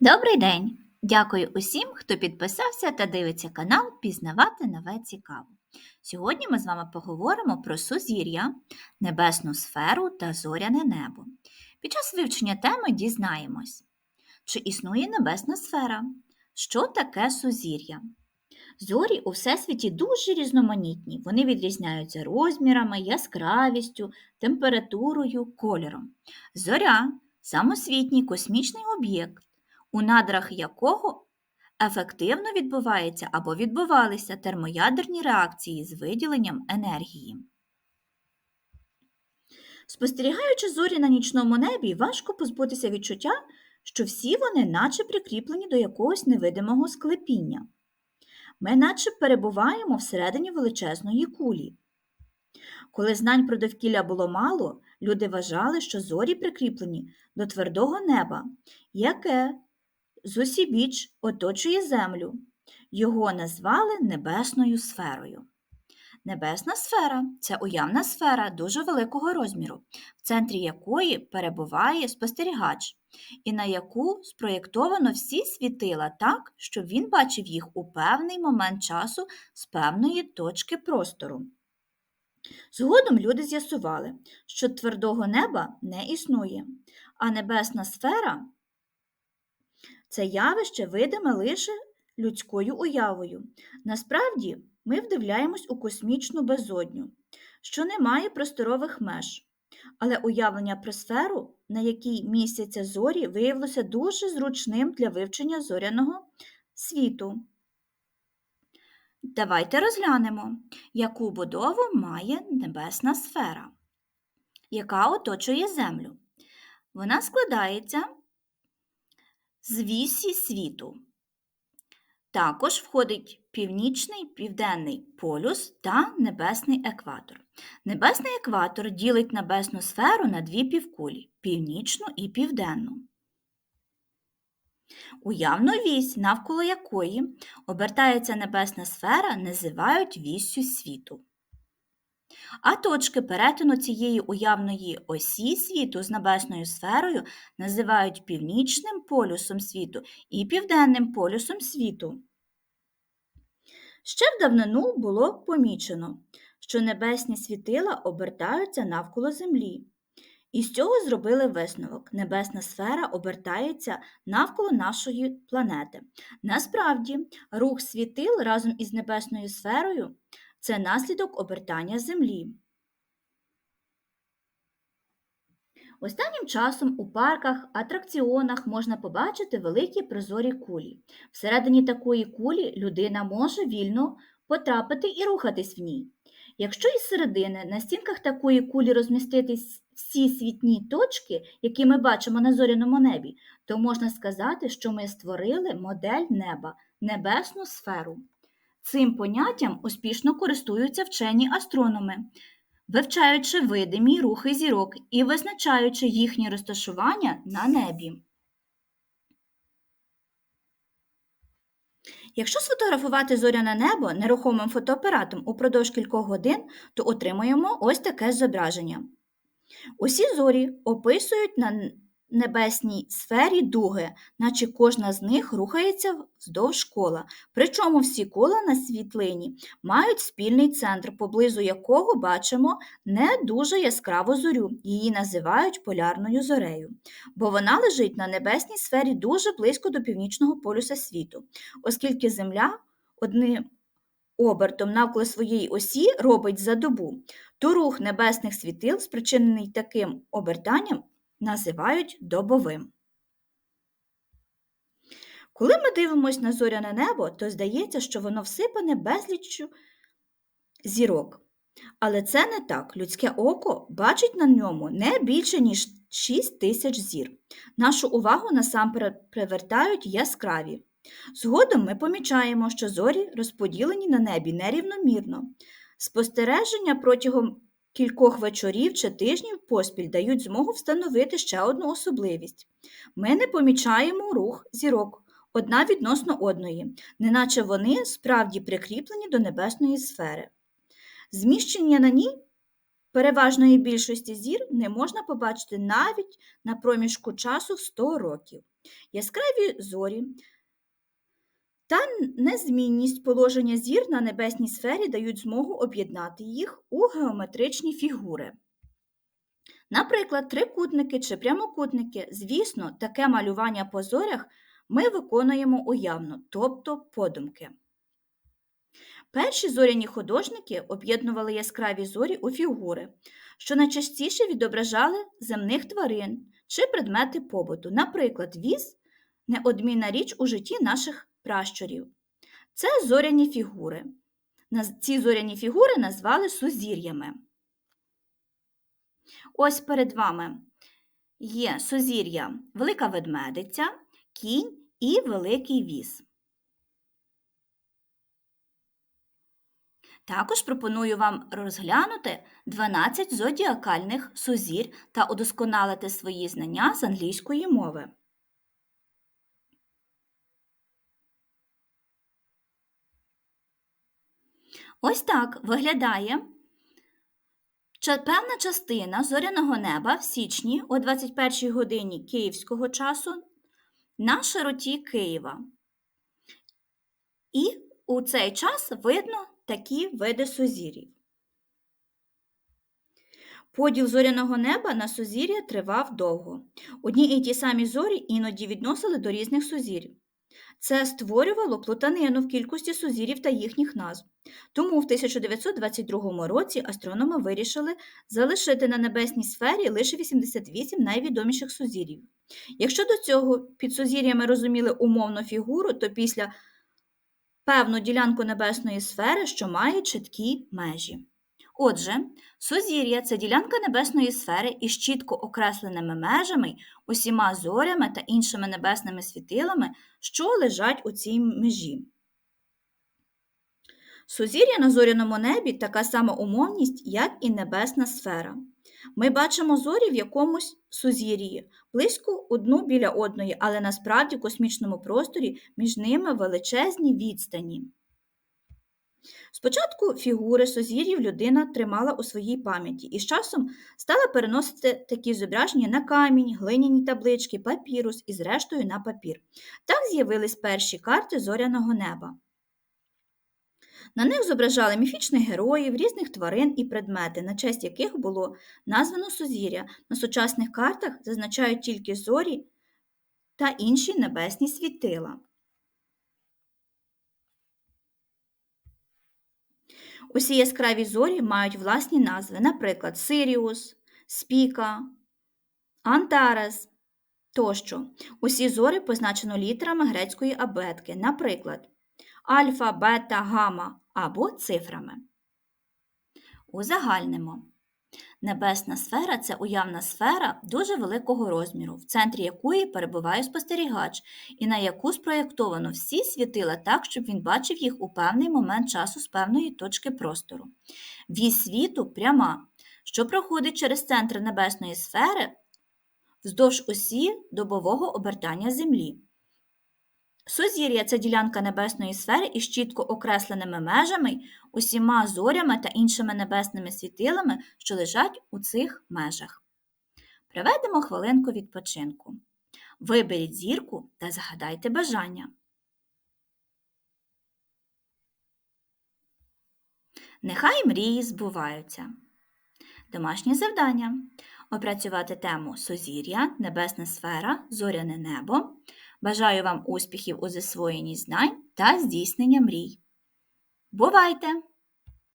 Добрий день! Дякую усім, хто підписався та дивиться канал Пізнавати нове цікаво. Сьогодні ми з вами поговоримо про сузір'я, небесну сферу та зоряне небо. Під час вивчення теми дізнаємось, чи існує небесна сфера, що таке сузір'я. Зорі у всесвіті дуже різноманітні, вони відрізняються розмірами, яскравістю, температурою, кольором. Зоря самосвітній космічний об'єкт у надрах якого ефективно відбуваються або відбувалися термоядерні реакції з виділенням енергії. Спостерігаючи зорі на нічному небі, важко позбутися відчуття, що всі вони наче прикріплені до якогось невидимого склепіння. Ми наче перебуваємо всередині величезної кулі. Коли знань про довкілля було мало, люди вважали, що зорі прикріплені до твердого неба, яке зусібіч оточує Землю. Його назвали небесною сферою. Небесна сфера це уявна сфера дуже великого розміру, в центрі якої перебуває спостерігач, і на яку спроєктовано всі світила так, щоб він бачив їх у певний момент часу з певної точки простору. Згодом люди з'ясували, що твердого неба не існує, а небесна сфера це явище видиме лише людською уявою. Насправді, ми вдивляємось у космічну безодню, що не має просторових меж. Але уявлення про сферу, на якій містяться зорі, виявилося дуже зручним для вивчення зоряного світу. Давайте розглянемо, яку будову має небесна сфера, яка оточує Землю. Вона складається з вісі світу. Також входить північний південний полюс та небесний екватор. Небесний екватор ділить небесну сферу на дві півкулі північну і південну. Уявну вісь, навколо якої обертається небесна сфера, називають віссю світу. А точки перетину цієї уявної осі світу з небесною сферою називають північним полюсом світу і південним полюсом світу. Ще в давнину було помічено, що небесні світила обертаються навколо Землі. І з цього зробили висновок: небесна сфера обертається навколо нашої планети. Насправді, рух світил разом із небесною сферою це наслідок обертання Землі. Останнім часом у парках, атракціонах можна побачити великі прозорі кулі. Всередині такої кулі людина може вільно потрапити і рухатись в ній. Якщо із середини на стінках такої кулі розміститись всі світні точки, які ми бачимо на зоряному небі, то можна сказати, що ми створили модель неба, небесну сферу. Цим поняттям успішно користуються вчені астрономи, вивчаючи видимі рухи зірок і визначаючи їхнє розташування на небі. Якщо сфотографувати зоряне небо нерухомим фотоапаратом упродовж кількох годин, то отримуємо ось таке зображення. Усі зорі описують на небесній сфері дуги, наче кожна з них рухається вздовж кола. Причому всі кола на світлині мають спільний центр, поблизу якого бачимо не дуже яскраву зорю. Її називають полярною зорею, бо вона лежить на небесній сфері дуже близько до північного полюса світу, оскільки Земля одним обертом навколо своєї осі робить за добу, то рух небесних світил, спричинений таким обертанням, називають добовим. Коли ми дивимося на зоряне небо, то здається, що воно всипане безліччю зірок. Але це не так. Людське око бачить на ньому не більше, ніж 6 тисяч зір. Нашу увагу насамперед привертають яскраві. Згодом ми помічаємо, що зорі розподілені на небі нерівномірно. Спостереження протягом кількох вечорів чи тижнів поспіль дають змогу встановити ще одну особливість. Ми не помічаємо рух зірок одна відносно одної, неначе вони справді прикріплені до небесної сфери. Зміщення на ній переважної більшості зір не можна побачити навіть на проміжку часу в 100 років. Яскраві зорі та незмінність положення зір на небесній сфері дають змогу об'єднати їх у геометричні фігури. Наприклад, трикутники чи прямокутники. Звісно, таке малювання по зорях ми виконуємо уявно, тобто подумки. Перші зоряні художники об'єднували яскраві зорі у фігури, що найчастіше відображали земних тварин чи предмети побуту. Наприклад, віз неодмінна річ у житті наших пращурів. Це зоряні фігури. Ці зоряні фігури назвали сузір'ями. Ось перед вами є сузір'я Велика ведмедиця, кінь і великий віз. Також пропоную вам розглянути 12 зодіакальних сузір та удосконалити свої знання з англійської мови. Ось так виглядає певна частина зоряного неба в січні о 21 годині київського часу на широті Києва. І у цей час видно такі види сузір'їв. Поділ зоряного неба на сузір'я тривав довго. Одні і ті самі зорі іноді відносили до різних сузір'їв. Це створювало плутанину в кількості сузір'їв та їхніх назв. Тому в 1922 році астрономи вирішили залишити на небесній сфері лише 88 найвідоміших сузір'їв. Якщо до цього під сузір'ями розуміли умовну фігуру, то після певну ділянку небесної сфери, що має чіткі межі. Отже, сузір'я це ділянка небесної сфери із чітко окресленими межами, усіма зорями та іншими небесними світилами, що лежать у цій межі. Сузір'я на зоряному небі така сама умовність, як і небесна сфера. Ми бачимо зорі в якомусь сузір'ї, близько одну біля одної, але насправді в космічному просторі між ними величезні відстані. Спочатку фігури сузір'їв людина тримала у своїй пам'яті і з часом стала переносити такі зображення на камінь, глиняні таблички, папірус і, зрештою, на папір. Так з'явились перші карти зоряного неба. На них зображали міфічних героїв, різних тварин і предмети, на честь яких було названо сузір'я. На сучасних картах зазначають тільки зорі та інші небесні світила. Усі яскраві зорі мають власні назви, наприклад, Сиріус, Спіка, Антарес тощо. Усі зори позначено літерами грецької абетки, наприклад, альфа, бета, гамма або цифрами. Узагальнимо. Небесна сфера це уявна сфера дуже великого розміру, в центрі якої перебуває спостерігач, і на яку спроєктовано всі світила так, щоб він бачив їх у певний момент часу з певної точки простору. Вісь світу пряма, що проходить через центр небесної сфери вздовж осі добового обертання Землі. Сузір'я це ділянка небесної сфери із чітко окресленими межами, усіма зорями та іншими небесними світилами, що лежать у цих межах. Приведемо хвилинку відпочинку. Виберіть зірку та загадайте бажання. Нехай мрії збуваються. Домашнє завдання опрацювати тему Сузір'я, Небесна сфера, Зоряне небо. Бажаю вам успіхів у засвоєнні знань та здійснення мрій. Бувайте!